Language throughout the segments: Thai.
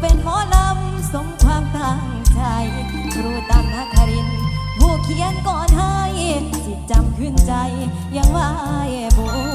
เป็นหมอลำสมความตั้งใจ ครูตั้งนคาริน ผู้เขียนก่อนให้ จิตจำขึ้นใจยังไหวบุญ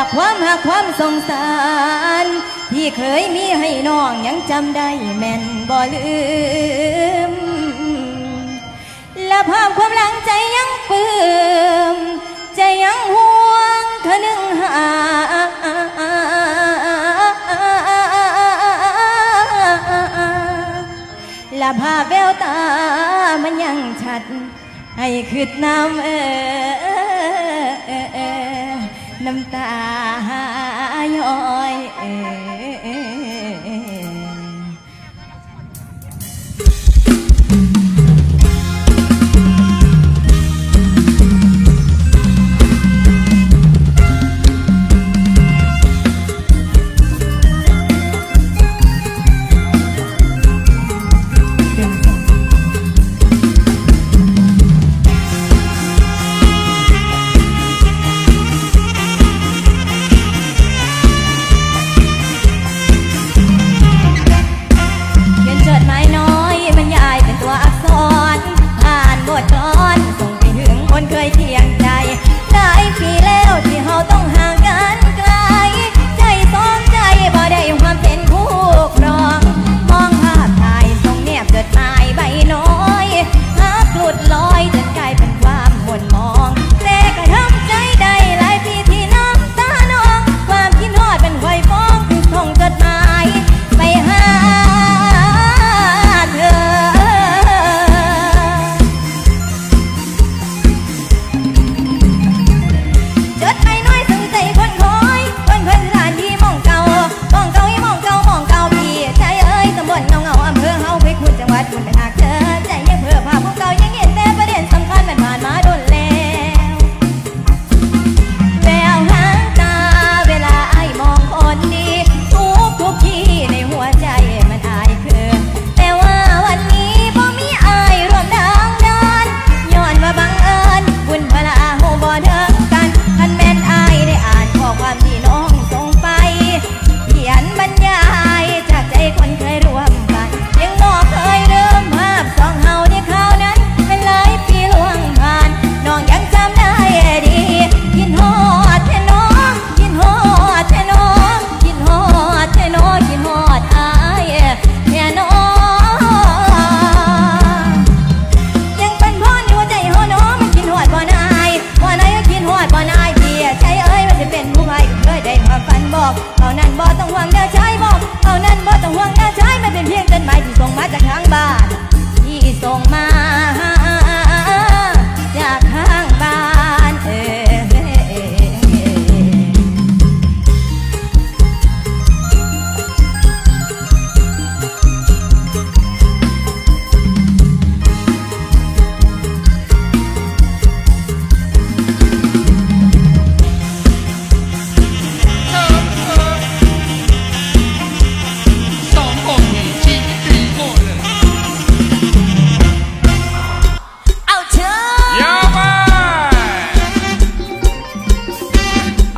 จากความหากความสงสาร ที่เคยมีให้น้องยังจำได้แม่นบ่ลืม และภาพความหลังใจยังปื้มใจยังห่วงเธอหนึ่งหาและภาพแววตามันยังชัด ให้คืดน้ำเออ น้ำตาย้อยเอ่ย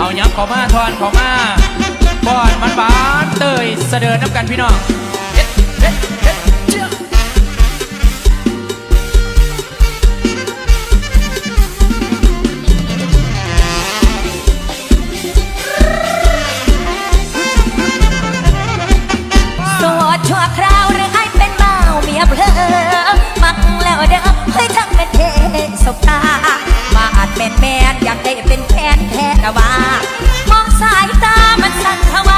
เอายับขามาทอนขามาบอนมันบานเตยเสดินน้ำกันพี่น้องเอ๊ะเอ๊ะเอ๊ะเจ้าโสดชัวคราวหรือให้เป็นเมาเมียเพลอมักแล้วเด้อให้ทั้งเป็นเทสบตามาอาจเป็นแมน ได้เป็นแฟนแท้แต่ว่ามองสายตามันสั่นทว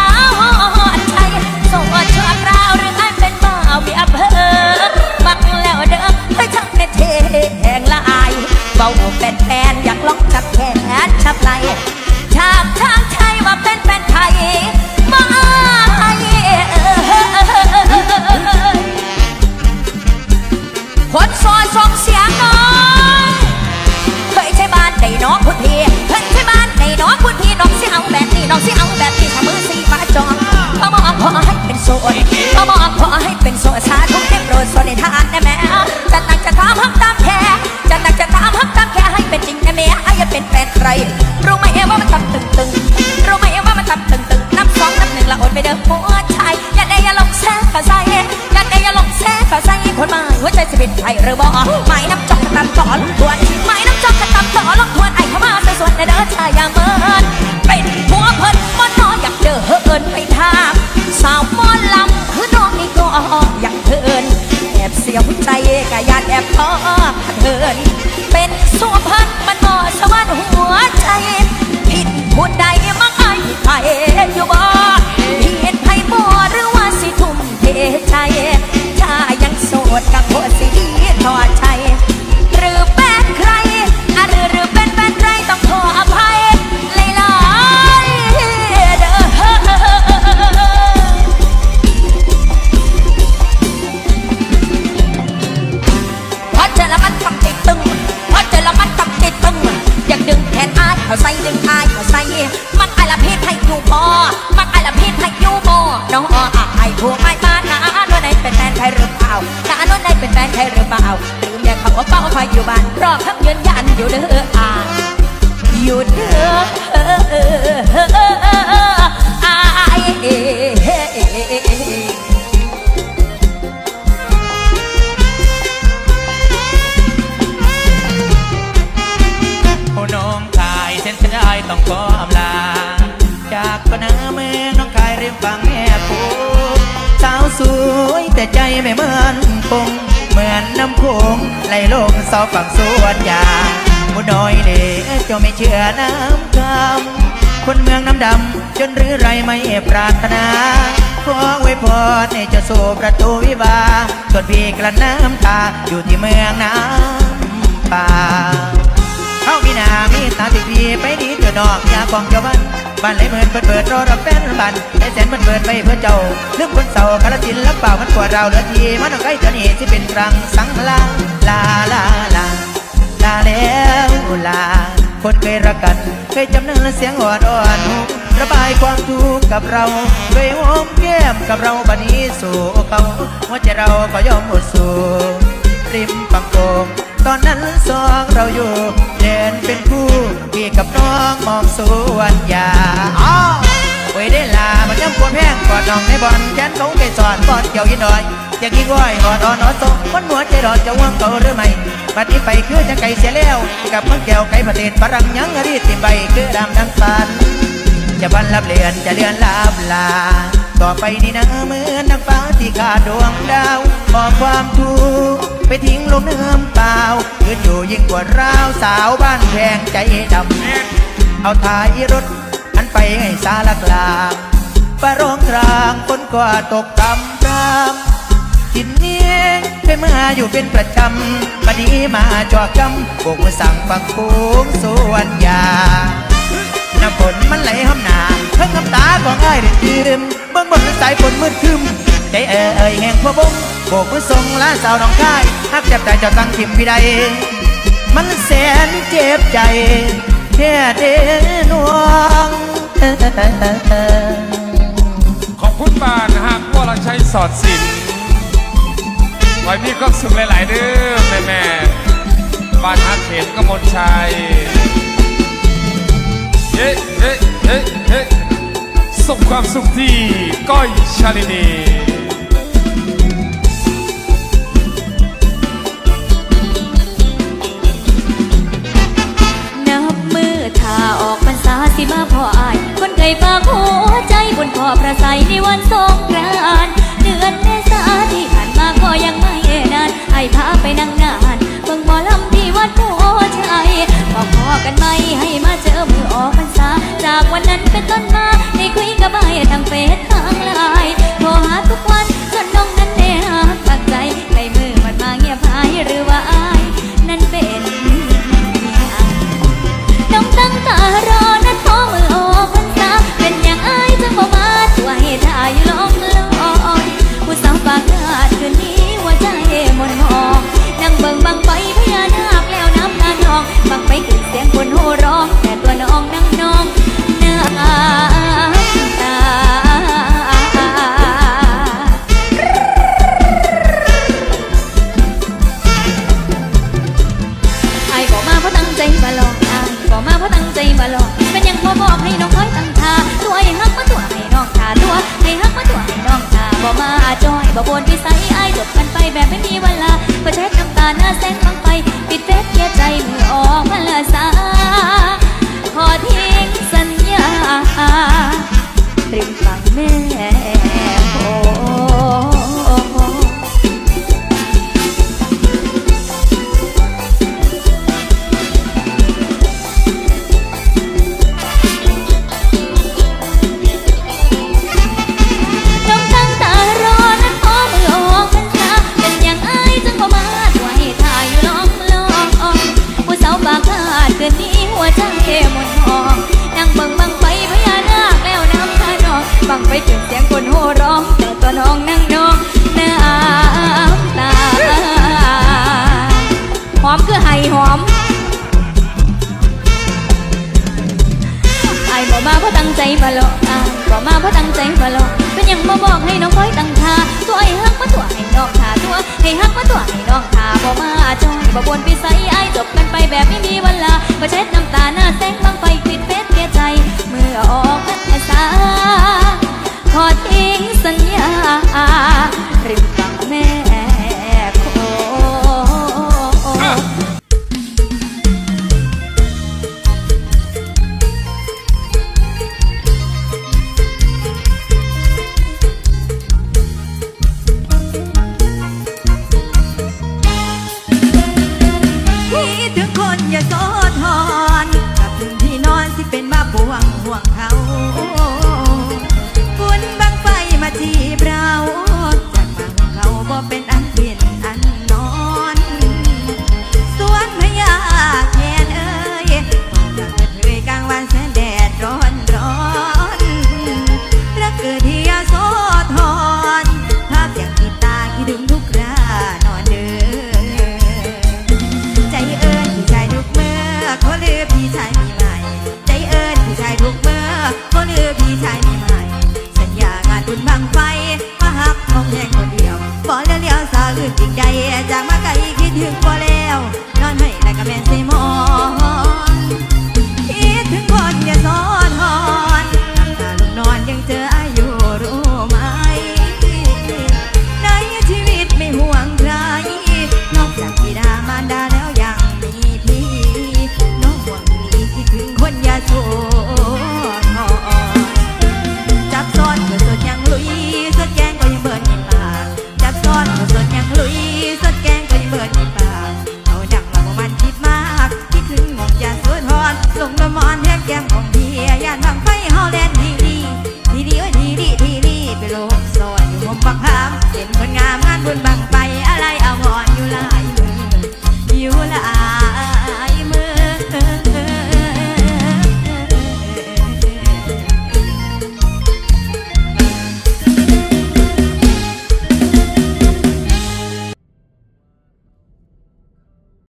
เละพีให้อยู่บ่มันไอละพีให้อยู่บ่น้องออายถูกไอ้บ้านนะนวลไหนเป็นแฟนใครหรือเปล่านะนวลไหนเป็นแฟนใครหรือเปล่าลืมอย่าเขาว่าเป้าคอยอยู่บ้านรอคำยืนยันอยู่เด้ออาอยู่เด้ออายโอ้น้องชายเส้นเสียดายต้องขออำลา จากปนาเมืองน้องคายริมฝั่งแม่โขงสาวสวยแต่ใจไม่เหมือนคงเหมือนน้ำโขงไหลลงเสาฝั่งสวนยางผู้น้อยเด็กจ้าไม่เชื่อน้ำคำคนเมืองน้ำดำจนหรือไรไม่ปรารถนาขอไว้พรให้เจ้าสู่ประตูวิวาส่วนพี่กลั้นน้ำตาอยู่ที่เมืองน้ำป่า มีนามีตาติพีไปดีเถื่อนอกอยากกองเจ้าบ้านบ้านไหลเหมือนเปิดเปิดรอรับแฟนบ้านไอ้แสนมันเปิดไปเพื่อเจ้าลืมคนเศร้ากาจินลำเปล่ามันปวดเราเหลือทีมันเอาใกล้เจ้านี่ที่เป็นรังสังลาลาลาลาลาแล้วลา คนเคยรักกันเคยจำเนื้อเสียงอ่อนอ่อนหูระบายความทุกข์กับเราเคยหอมแก้มกับเราบัดนี้สู่เขาหัวใจเราก็ยอมอดสู้ ริมฝั่งโขงตอนนั้นสองเราอยู่เดินเป็นคู่พี่กับน้องมองสวนยาอ้าวไว้ได้ลามันย้ำควรแพงกอดน้องในบอลแขนเขาไก่สอนกอดเกี่ยวยินหน่อยอยากกินก้อยหอดอ่อนหอดทรงมันหัวใจรอดจะว่างเขาหรือไม่บัดนี้ไปคือจะไก่เสียแล้ว กับมันแก้วไก่ประเทศฝรั่งยังอดีตติมใบคือดำดังสันจะวันลับเลือนจะเลือนลับลา ต่อไปนี่นะเหมือนนักฟ้าที่ขาดดวงดาวมอความทุกข์ไปทิ้งลมเนื้อเปล่ายืนอยู่ยิ่งกว่าร้าวสาวบ้านแพงใจดำเอาท้ายรถอันไปให้สารกลางปร้องกลางคนก็ตกต่ำรามทินนี้เคยมาอยู่เป็นประจำบัดนี้มาจอกจำบกมือสั่งฟังโค้งสวนยา น้ำฝนมันไหลห้ำหนาเพิ่งน้ำตาของอ้ายเด็ดยืมเบื้องบนสายฝนมืดคึมใจเอ่ยแห่งพวบงโบกมือส่งลาสาวน้องค่ายฮักจับใจเจ้าตั้งทิมพี่ใดมันแสนเจ็บใจแค่เดนวงขอบคุณบานนะฮะพวกเราใช้สอดสินไว้พี่ก็สุขหลายๆเด้อแม่แม่บ้านฮักเขนกมลชัย ฮ้เฮ้เฮ้เฮ้ส่งความสุขที่ก้อยชาลินีนับมือถ้าออกพรรษาสิมาพ่ออาย คนเคยฝากหัวใจบนพ่อประสัยในวันสงกรานต์เดือนเมษาที่ผ่านมาก็ยังไม่นานไอพาไปนั่งนานเบิ่งหมอลำที่วัดโพชัยบอกพ่อกันไหมให้มา เมื่อออกพรรษา จากวันนั้นเป็นต้นมาในคุยกับไอ้ทางเฟซทางไลน์โทรหาทุกวัน บ่ควรวิส่ จองบ่บนพิสัไอจบกันไปแบบไม่มีวันลาก็เช็ดน้ำตาหน้